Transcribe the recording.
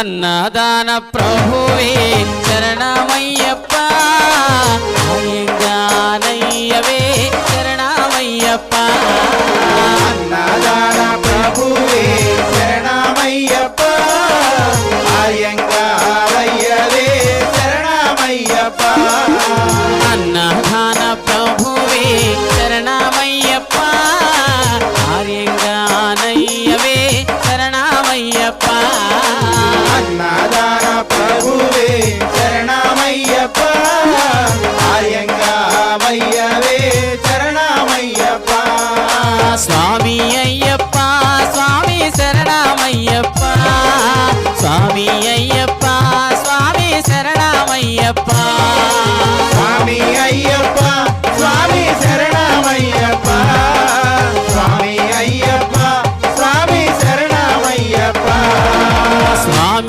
அன்னதான பிரபுவே சரணமையப்பா. ஐயங்கானையவே சரணமையப்பா. அன்னதான பிரபுவே சரணமையப்பா. ஐயங்காரையரே சரணமையப்பா. அன்னதான பிரபுவே சரணமையப்பா. ஆரியங்கானையவே சரணமையப்பா. ஐயவே சரணம் ஐயப்பா சுவாமி ஐயப்பா சுவாமி சரணம் ஐயப்பா சுவாமி ஐயப்பா சுவாமி சரணம் ஐயப்பா சுவாமி ஐயப்பா சுவாமி சரணம்